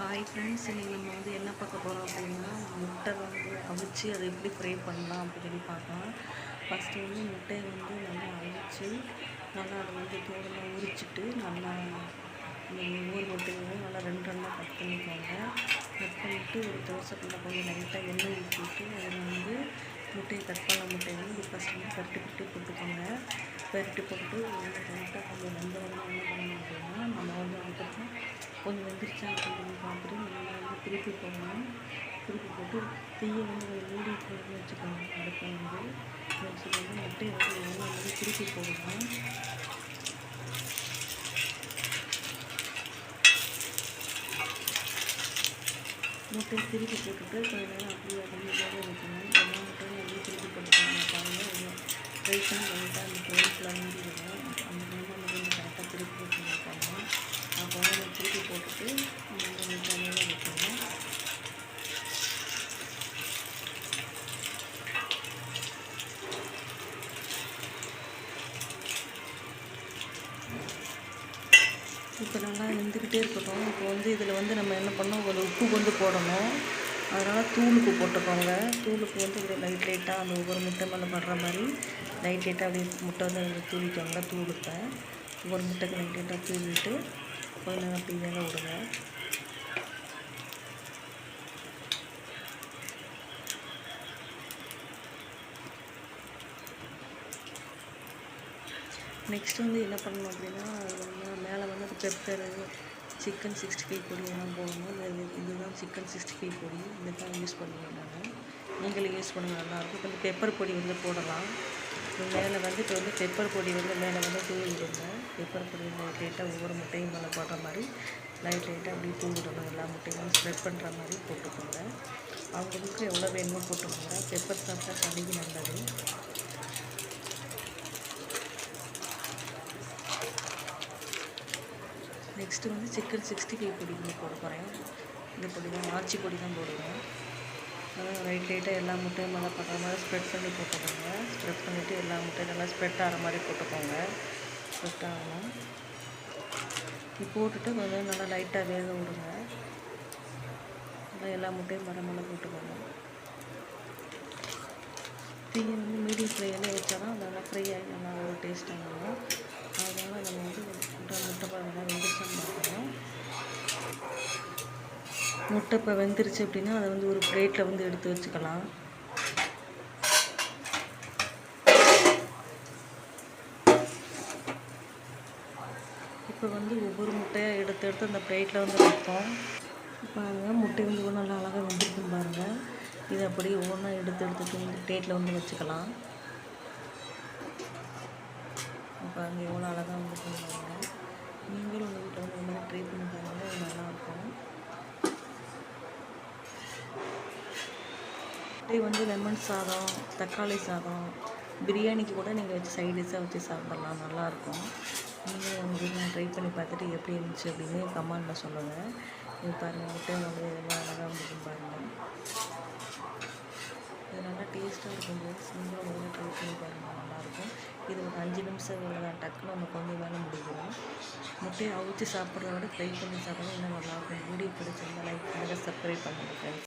Hi friends இன்றைக்கி நம்ம வந்து என்ன பார்க்க போகிறோம் அப்படின்னா முட்டை வந்து அவிச்சு அதை எப்படி ஃப்ரை பண்ணலாம் அப்படின்னு பார்க்கலாம். ஃபஸ்ட்டு வந்து முட்டையை வந்து நல்லா அவிச்சு நல்லா அதை வந்து தோடெல்லாம் உரிச்சிட்டு நல்லா ஒவ்வொரு முட்டையும் நல்லா ரெண்டு ரெண்டாக கட் பண்ணிக்கோங்க. கட் பண்ணிவிட்டு ஒரு தோசைக்குள்ளே கொஞ்சம் லைட்டாக எண்ணெய் ஊற்றிட்டு அதில் வந்து முட்டையை கட் பண்ண முட்டையை வந்து ஃபஸ்ட்டு வந்து பரட்டி பரட்டி போட்டுக்கோங்க. பரட்டி போட்டு லைட்டாக கொஞ்சம் வெந்தவரை என்ன பண்ணணும் அப்படின்னா நம்ம வந்து கொஞ்சம் வெந்துருச்சா அப்படின்னு பார்த்துட்டு நல்லா வந்து திருப்பி போடணும். திருப்பி போட்டு தீயை வந்து கொஞ்சம் மூடி போட்டு வச்சுக்கோங்க. அடுப்பை வந்து வச்சுக்கோங்க முட்டையை வந்து எல்லாம் வந்து திருப்பி போடணும். முட்டையை திருப்பி போட்டுட்டு கொஞ்ச நேரம் அப்படியே அப்படியே வேக வைக்கணும். எல்லா முட்டையும் அப்படியே திருப்பி போட்டுக்கணும். பாருங்கள் ரைட்டாக லைட்டாக அந்த கோயிலுக்குள்ள மூடி விடும் அந்த டைமில் நம்ம கொஞ்சம் கரெக்டாக திருப்பி போட்டு வைக்கணும் அப்போ நம்ம திருப்பி போட்டுட்டு நம்ம முட்டை வேக வைக்கணும் இப்போ நல்லா வெந்துக்கிட்டே இருக்கட்டும். இப்போ வந்து இதில் வந்து நம்ம என்ன பண்ணோம்? ஒரு உப்பு கொண்டு போடணும். அதனால் தூளுக்கு போட்டுக்கோங்க. தூளுக்கு வந்து இப்படி லைட் லைட்டாக அந்த ஒவ்வொரு முட்டை மேலே படுற மாதிரி லைட் லைட்டாக அப்படியே முட்டை வந்து தூவிக்கோங்க தூளுப்பை ஒவ்வொரு முட்டைக்கு லைட் லைட்டாக தூவிட்டு கொஞ்சம் நேரம் அப்படி வேக விடுங்க. நெக்ஸ்ட் வந்து என்ன பண்ணணும் அப்படின்னா மேலே வந்து பெப்பரு சிக்கன் சிக்ஸ்டி ஃபைவ் பொடியெல்லாம் போடணும். இது இதுதான் சிக்கன் சிக்ஸ்டி ஃபைவ் பொடி. இதை தான் யூஸ் பண்ணுவோம் நாங்கள் நீங்களும் யூஸ் பண்ணுங்க நல்லாயிருக்கும் கொஞ்சம் பெப்பர் பொடி வந்து போடலாம். மேலே வந்து இப்போ வந்து பெப்பர் பொடி வந்து மேலே வந்து தூவி விடுங்க பெப்பர் பொடி லைட் லைட்டாக ஒவ்வொரு முட்டையும் மேலே போடுற மாதிரி லைட் லைட்டாக அப்படியே தூவிடணும். எல்லா முட்டையும் ஸ்ப்ரெட் பண்ணுற மாதிரி போட்டுக்கோங்க. அவங்களுக்கு எவ்வளோ வேணுமோ போட்டுக்கோங்க. பெப்பர் சாப்பிட்டா சளிக்கு நல்லது. நெக்ஸ்ட்டு வந்து சிக்கன் சிக்ஸ்டி ஃபைவ் பொடி வந்து போட போகிறேன் இந்த பொடி தான் ஆச்சி பொடி தான் போடுவேன். அதான் ரைட் லைட்டாக எல்லா முட்டையும் நல்லா பண்ணுற மாதிரி ஸ்ப்ரெட் பண்ணி போட்டுக்கோங்க. ஸ்ப்ரெட் பண்ணிவிட்டு எல்லா முட்டையும் நல்லா ஸ்ப்ரெட் ஆகிற மாதிரி போட்டுக்கோங்க. ஸ்ப்ரெட் ஆகணும். போட்டுட்டு கொஞ்சம் நல்லா லைட்டாக வேக விடுங்க. நல்லா எல்லா முட்டையும் மரமெல்லாம் போட்டுக்கோங்க. தீயை வந்து மீடியம் ஃப்ரையில் வச்சாலும் தான் நல்லா ஃப்ரை ஆகி நல்லா ஒரு டேஸ்ட்டாக இருக்கும் அதனால் நம்ம வந்து முட்டை முட்டை நல்லா வெந்துருச்சான்னு பார்க்கணும் முட்டை இப்போ வெந்துருச்சு அப்படின்னா அதை வந்து ஒரு பிளேட்டில் வந்து எடுத்து வச்சுக்கலாம். இப்போ வந்து ஒவ்வொரு முட்டையாக எடுத்து எடுத்து அந்த பிளேட்டில் வந்து வைப்போம். பாருங்கள் முட்டை வந்து நல்லா அழகாக வெந்திருக்குன்னு பாருங்கள் இதை அப்படியே ஒவ்வொன்றா எடுத்து எடுத்துட்டு வந்து பிளேட்டில் வந்து வச்சுக்கலாம். பாருங்கள் எவ்வளோ அழகாக வந்துருக்குன்னு பாருங்கள் நீங்களும் உங்கள் வீட்டில் வந்து இந்த மாதிரி ட்ரை பண்ணி பாருங்கள் நல்லாயிருக்கும் முட்டை வந்து லெமன் சாதம் தக்காளி சாதம் பிரியாணிக்கு கூட நீங்கள் வச்சு சைட் டிஷ்ஷாக வச்சு சாப்பிட்லாம் நல்லாயிருக்கும் நீங்கள் உங்கள் வீட்டில் ட்ரை பண்ணி பார்த்துட்டு எப்படி இருந்துச்சு அப்படின்னு கமெண்டில் சொல்லுங்கள் இது பாருங்கள் முட்டை வந்து எவ்வளோ அழகாக வந்துருக்குன்னு பாருங்கள் இது நல்லா டேஸ்ட்டாக இருக்கும் போது நீங்களும் ட்ரை பண்ணி பாருங்கள் நல்லாயிருக்கும் இது ஒரு அஞ்சு நிமிஷம் தான் டக்குன்னு நமக்கு வந்து வேலை முடியும் முட்டையை அவிச்சு சாப்பிட்றத விட ஃப்ரை பண்ணி சாப்பிட்றது இன்னும் நல்லாயிருக்கும். வீடியோ பிடிச்சிருந்தா லைக் பண்ணுங்கள் சப்ஸ்கிரைப் பண்ணுங்கள் ஃப்ரெண்ட்ஸ்